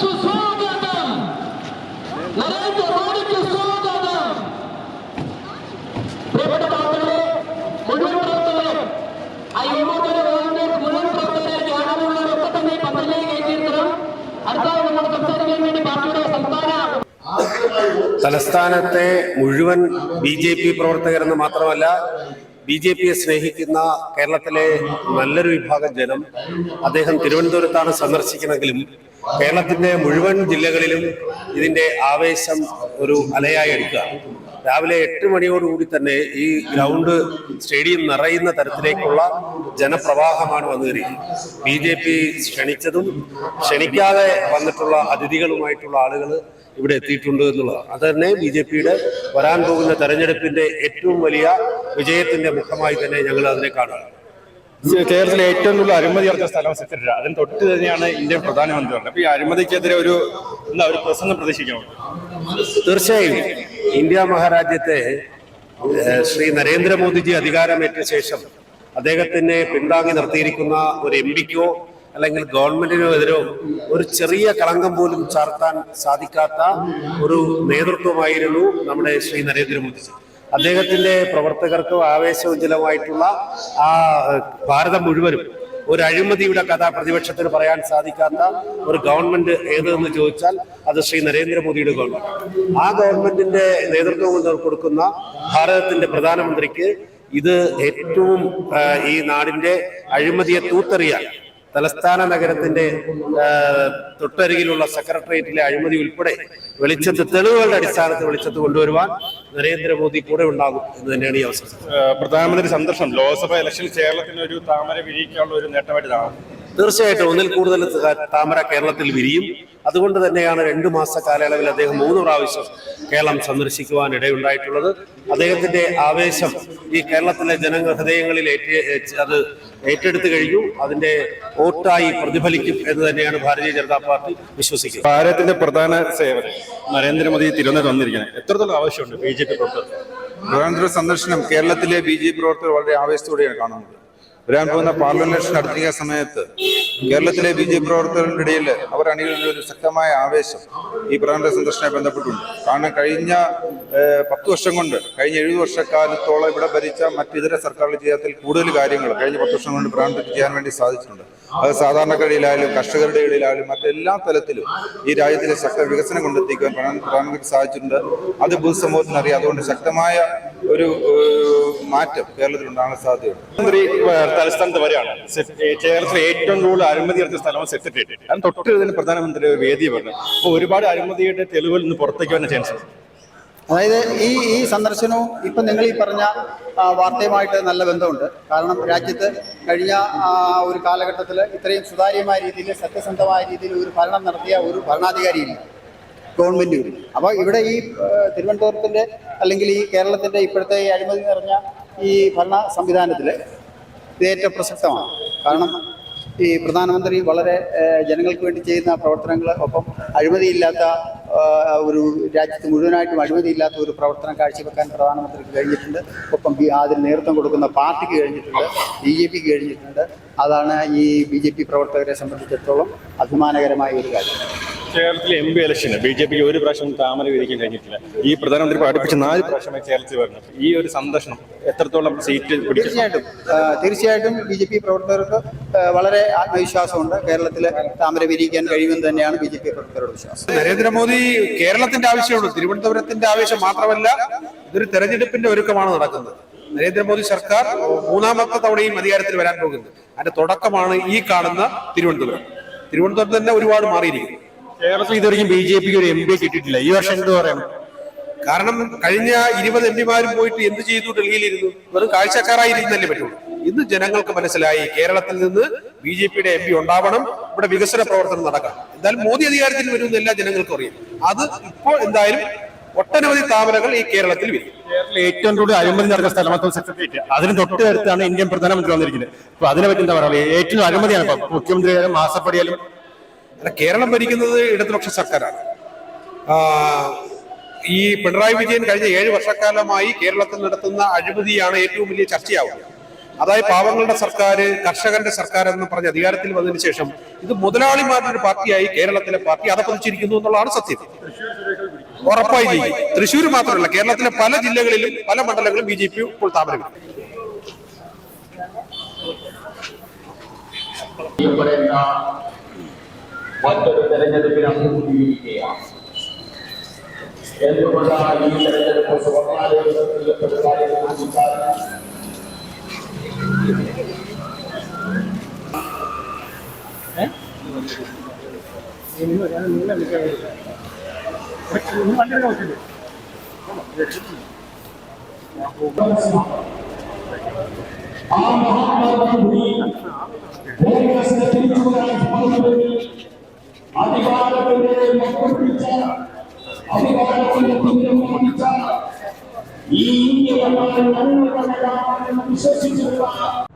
സുസ്വാഗതം നരേന്ദ്രമോദിക്ക് സ്വാഗതം പ്രിയപ്പെട്ട ആ യുവജന ഗവൺമെന്റ് മുഴുവൻ പ്രവർത്തകരെ ജ്ഞാനമുള്ളവരൊക്കെ തന്നെ ഈ പദ്ധതിയിലേക്ക് കയറ്റിയിരുത്തണം അടുത്തായി നമ്മൾ സംസാരിക്കാൻ വേണ്ടി പാർട്ടിയുടെ സംസ്ഥാന തലസ്ഥാനത്തെ മുഴുവൻ ബി ജെ പി പ്രവർത്തകരെന്ന് മാത്രമല്ല ബി ജെ പിയെ സ്നേഹിക്കുന്ന കേരളത്തിലെ നല്ലൊരു വിഭാഗം ജനം അദ്ദേഹം തിരുവനന്തപുരത്താണ് സന്ദർശിക്കണമെങ്കിലും കേരളത്തിന്റെ മുഴുവൻ ജില്ലകളിലും ഇതിന്റെ ആവേശം ഒരു അലയായി എടുക്കുക. രാവിലെ എട്ട് മണിയോടുകൂടി തന്നെ ഈ ഗ്രൗണ്ട് സ്റ്റേഡിയം നിറയുന്ന തരത്തിലേക്കുള്ള ജനപ്രവാഹമാണ് വന്നു കയറിയത് ബി ജെ പി ക്ഷണിച്ചതും ക്ഷണിക്കാതെ വന്നിട്ടുള്ള അതിഥികളുമായിട്ടുള്ള ആളുകൾ ഇവിടെ എത്തിയിട്ടുണ്ട് എന്നുള്ളതാണ്. അത് തന്നെ ബി ജെ പിയുടെ വരാൻ പോകുന്ന തെരഞ്ഞെടുപ്പിന്റെ ഏറ്റവും വലിയ വിജയത്തിന്റെ മുഖമായി തന്നെ ഞങ്ങൾ അതിനെ കാണുകയാണ്. കേരളത്തിലെ ഏറ്റവും കൂടുതൽ അഴിമതി നടത്തിയ സ്ഥലം സെക്രട്ടറി അതിന് തൊട്ട് തന്നെയാണ് ഇന്ത്യൻ പ്രധാനമന്ത്രി പറഞ്ഞത് അപ്പൊ ഈ അഴിമതിക്കെതിരെ ഒരു എന്താ ഒരു പ്രസംഗം പ്രതീക്ഷിക്കണം തീർച്ചയായും. ഇന്ത്യ മഹാരാജ്യത്തെ ശ്രീ നരേന്ദ്രമോദിജി അധികാരമേറ്റ ശേഷം അദ്ദേഹത്തിനെ പിന്താങ്ങി നിർത്തിയിരിക്കുന്ന ഒരു എം പിക്കോ അല്ലെങ്കിൽ ഗവൺമെന്റിനോ എതിരോ ഒരു ചെറിയ കളങ്കം പോലും ചാർത്താൻ സാധിക്കാത്ത ഒരു നേതൃത്വമായിരുന്നു നമ്മുടെ ശ്രീ നരേന്ദ്രമോദിജി. അദ്ദേഹത്തിന്റെ പ്രവർത്തകർക്ക് ആവേശോജ്ജലമായിട്ടുള്ള ആ ഭാരതം മുഴുവനും ഒരു അഴിമതിയുടെ കഥ പ്രതിപക്ഷത്തിന് പറയാൻ സാധിക്കാത്ത ഒരു ഗവൺമെന്റ് ഏതെന്ന് ചോദിച്ചാൽ അത് ശ്രീ നരേന്ദ്രമോദിയുടെ ഗവൺമെന്റ് ആ ഗവൺമെന്റിന്റെ നേതൃത്വം കൊടുക്കുന്ന ഭാരതത്തിന്റെ പ്രധാനമന്ത്രിക്ക് ഇത് ഏറ്റവും ഈ നാടിന്റെ അഴിമതിയെ തൂത്തെറിയാൻ തലസ്ഥാന നഗരത്തിന്റെ തൊട്ടരികിലുള്ള സെക്രട്ടേറിയറ്റിലെ അഴിമതി ഉൾപ്പെടെ വെളിച്ചത്ത് തെളിവുകളുടെ അടിസ്ഥാനത്തിൽ വെളിച്ചത്ത് കൊണ്ടുവരുവാൻ നരേന്ദ്രമോദി കൂടെ ഉണ്ടാകും എന്ന് തന്നെയാണ് ഈ അവസരം. പ്രധാനമന്ത്രി സന്ദർശനം ലോക്സഭ ഇലക്ഷൻ കേരളത്തിന് ഒരു താമര വിരിയിക്കാനുള്ള ഒരു നേട്ടമായിട്ട് തീർച്ചയായിട്ടും ഒന്നിൽ കൂടുതൽ താമര കേരളത്തിൽ വിരിയും. അതുകൊണ്ട് തന്നെയാണ് രണ്ടു മാസ കാലയളവിൽ അദ്ദേഹം മൂന്ന് പ്രാവശ്യം കേരളം സന്ദർശിക്കുവാൻ ഇടയുണ്ടായിട്ടുള്ളത്. അദ്ദേഹത്തിന്റെ ആവേശം ഈ കേരളത്തിലെ ജനങ്ങൾ ഹൃദയങ്ങളിൽ അത് ഏറ്റെടുത്തു കഴിഞ്ഞു. അതിന്റെ വോട്ടായി പ്രതിഫലിക്കും എന്ന് തന്നെയാണ് ഭാരതീയ ജനതാ പാർട്ടി വിശ്വസിക്കുന്നത്. ഭാരതത്തിന്റെ പ്രധാന സേവനം നരേന്ദ്രമോദി തിരുവനന്തപുരം വന്നിരിക്കുന്നത്. എത്രത്തോളം ആവശ്യമുണ്ട് ബി ജെ പി പ്രവർത്തകർ സന്ദർശനം കേരളത്തിലെ ബി ജെ പി പ്രവർത്തകർ വളരെ ആവേശത്തോടെയാണ് കാണുന്നത്. വരാൻ പോകുന്ന പാർലമെന്റ് ഇലക്ഷൻ അടുത്തിരിക്കുന്ന സമയത്ത് കേരളത്തിലെ ബി ജെ പി പ്രവർത്തകരുടെ ഇടയിൽ അവർ അണികളുടെ ഒരു ശക്തമായ ആവേശം ഈ പ്രധാനമന്ത്രി സന്ദർശനമായി ബന്ധപ്പെട്ടുണ്ട് കാരണം കഴിഞ്ഞ പത്ത് വർഷം കൊണ്ട് കഴിഞ്ഞ എഴുപത് വർഷക്കാലത്തോളം ഇവിടെ ഭരിച്ച മറ്റിതര സർക്കാരുകൾ ചെയ്യാത്തിൽ കൂടുതൽ കാര്യങ്ങൾ കഴിഞ്ഞ പത്ത് വർഷം കൊണ്ട് പ്രധാനമന്ത്രി ചെയ്യാൻ വേണ്ടി സാധിച്ചിട്ടുണ്ട്. അത് സാധാരണക്കാരിലായാലും കർഷകരുടെ ഇടയിലായാലും മറ്റെല്ലാ തലത്തിലും ഈ രാജ്യത്തിലെ ശക്ത വികസനം കൊണ്ടെത്തിക്കാൻ പ്രധാന- പ്രധാനമന്ത്രിക്ക് സാധിച്ചിട്ടുണ്ട്. അത് പൊതുസമൂഹത്തിന് അറിയാം അതുകൊണ്ട് ശക്തമായ ഒരു മാറ്റം കേരളത്തിൽ ഉണ്ടാകാൻ സാധ്യതയുണ്ട്. മന്ത്രി തലസ്ഥാനത്ത് വരെയാണ് കേരളത്തിൽ ഏറ്റവും കൂടുതൽ അഴിമതി നടത്തിയ സ്ഥലമാണ് സെക്രട്ടേറിയറ്റ് അതിന് തൊട്ട് പ്രധാനമന്ത്രി വേദി പറഞ്ഞു. അപ്പോൾ ഒരുപാട് അഴിമതിയുടെ തെളിവുകൾ നിന്ന് പുറത്തേക്ക് വരുന്ന ചാൻസ് അതായത് ഈ ഈ സന്ദർശനവും ഇപ്പം നിങ്ങൾ ഈ പറഞ്ഞ വാർത്തയുമായിട്ട് നല്ല ബന്ധമുണ്ട്. കാരണം രാജ്യത്ത് കഴിഞ്ഞ ഒരു കാലഘട്ടത്തിൽ ഇത്രയും സുതാര്യമായ രീതിയിൽ സത്യസന്ധമായ രീതിയിൽ ഒരു ഭരണം നടത്തിയ ഒരു ഭരണാധികാരിയില്ല. ഗവൺമെന്റ് അപ്പോൾ ഇവിടെ ഈ തിരുവനന്തപുരത്തിന്റെ അല്ലെങ്കിൽ ഈ കേരളത്തിന്റെ ഇപ്പോഴത്തെ ഈ അഴിമതി നിറഞ്ഞ ഈ ഭരണ സംവിധാനത്തിൽ ഏറ്റവും പ്രസക്തമാണ്. കാരണം ഈ പ്രധാനമന്ത്രി വളരെ ജനങ്ങൾക്ക് വേണ്ടി ചെയ്യുന്ന പ്രവർത്തനങ്ങൾ ഒപ്പം അഴിമതിയില്ലാത്ത ഒരു രാജ്യത്ത് മുഴുവനായിട്ടും അഴിമതിയില്ലാത്ത ഒരു പ്രവർത്തനം കാഴ്ചവെക്കാൻ പ്രധാനമന്ത്രിക്ക് കഴിഞ്ഞിട്ടുണ്ട്. ഒപ്പം അതിന് നേതൃത്വം കൊടുക്കുന്ന പാർട്ടിക്ക് കഴിഞ്ഞിട്ടുണ്ട് ബി ജെ പിക്ക് കഴിഞ്ഞിട്ടുണ്ട്. അതാണ് ഈ ബി ജെ പി പ്രവർത്തകരെ സംബന്ധിച്ചിടത്തോളം അഭിമാനകരമായ ഒരു കാര്യം. കേരളത്തിലെ എം പി ഇലക്ഷന് ബി ജെ പിക്ക് ഒരു പ്രാവശ്യം താമര വിധിക്കാൻ കഴിഞ്ഞിട്ടില്ല. ഈ പ്രധാനമന്ത്രി പഠിപ്പിച്ച നാല് പ്രാവശ്യമായി കേരളത്തിൽ വരുന്നത് ഈ ഒരു സന്ദർശനം എത്രത്തോളം സീറ്റ് തീർച്ചയായിട്ടും. തീർച്ചയായിട്ടും ബി ജെ പി പ്രവർത്തകർക്ക് വളരെ ആത്മവിശ്വാസമുണ്ട്. കേരളത്തിൽ താമര വിരിയിക്കാൻ കഴിയുമെന്ന് തന്നെയാണ് ബി ജെ പി പ്രവർത്തകരുടെ വിശ്വാസം. നരേന്ദ്രമോദി കേരളത്തിന്റെ ആവശ്യമുള്ളൂ. തിരുവനന്തപുരത്തിന്റെ ആവശ്യം മാത്രമല്ല ഇതൊരു തെരഞ്ഞെടുപ്പിന്റെ ഒരുക്കമാണ് നടക്കുന്നത്. നരേന്ദ്രമോദി സർക്കാർ മൂന്നാമത്തെ തവണയും അധികാരത്തിൽ വരാൻ പോകുന്നത് അതിന്റെ തുടക്കമാണ് ഈ കാണുന്ന തിരുവനന്തപുരം. തിരുവനന്തപുരം തന്നെ ഒരുപാട് മാറിയിരിക്കുന്നു. കേരളത്തിൽ ഇതുവരെയും ബി ജെ പിക്ക് ഒരു എം പി കിട്ടിയിട്ടില്ല. ഈ വർഷം എന്ത് പറയണം കാരണം കഴിഞ്ഞ ഇരുപത് എം പിമാരും പോയിട്ട് എന്ത് ചെയ്തു? ഡൽഹിയിലിരുന്നു. വെറും കാഴ്ചക്കാരായിരുന്നല്ലേ പറ്റുള്ളൂ ഇന്ന് ജനങ്ങൾക്ക് മനസ്സിലായി കേരളത്തിൽ നിന്ന് ബി ജെ പിയുടെ എം പി ഉണ്ടാവണം. ഇവിടെ വികസന പ്രവർത്തനം നടക്കണം എന്തായാലും മോദി അധികാരത്തിൽ വരുമെന്ന് എല്ലാ ജനങ്ങൾക്കും അറിയാം. അത് ഇപ്പോൾ എന്തായാലും ഒട്ടനവധി സ്ഥാപനങ്ങൾ ഈ കേരളത്തിൽ വരും. കേരളത്തിൽ ഏറ്റവും കൂടുതൽ അഴിമതി നടന്ന സ്ഥലമാണ് സെക്രട്ടേറിയറ്റ്. അതിന് തൊട്ട് അടുത്താണ് ഇന്ത്യൻ പ്രധാനമന്ത്രി വന്നിരിക്കുന്നത്. അപ്പൊ അതിനെ പറ്റി എന്താ പറയുക ഏറ്റവും അഴിമതിയാണ് ഇപ്പൊ മുഖ്യമന്ത്രി ആയാലും മാസപ്പടിയാലും അല്ല കേരളം ഭരിക്കുന്നത് ഇടതുപക്ഷ സർക്കാരാണ്. ഈ പിണറായി വിജയൻ കഴിഞ്ഞ ഏഴ് വർഷക്കാലമായി കേരളത്തിൽ നടത്തുന്ന അഴിമതിയാണ് ഏറ്റവും വലിയ ചർച്ചയാവുന്നത് അതായത് പാവങ്ങളുടെ സർക്കാർ കർഷകന്റെ സർക്കാർ എന്ന് പറഞ്ഞ് അധികാരത്തിൽ വന്നതിന് ശേഷം ഇത് മുതലാളിമാരുടെ ഒരു പാർട്ടിയായി കേരളത്തിലെ പാർട്ടി അതപ്പതിച്ചിരിക്കുന്നു എന്നുള്ളതാണ് സത്യം. ഉറപ്പായി ചെയ്യും. തൃശ്ശൂർ മാത്രമല്ല കേരളത്തിലെ പല ജില്ലകളിലും പല മണ്ഡലങ്ങളിലും ബി ജെ പി ഇപ്പോൾ താമരം ചെയ്യപ്പെടേണ്ട മറ്റൊരു തെരഞ്ഞെടുപ്പിന് അഭിമുഖീകരിക്കുകയാണ്. എന്തുകൊണ്ടാണ് ഈ തെരഞ്ഞെടുപ്പ് ആ മഹാത്മാഗാന്ധി കോൺഗ്രസിനെ സാധിക്കുമെങ്കിൽ അധികാരത്തിന്റെ മക്കൾ പിടിച്ച അധികാരത്തിന്റെ തീരം പിടിച്ച ഈ ഇന്ത്യ വിശ്വസിച്ചിട്ടുള്ള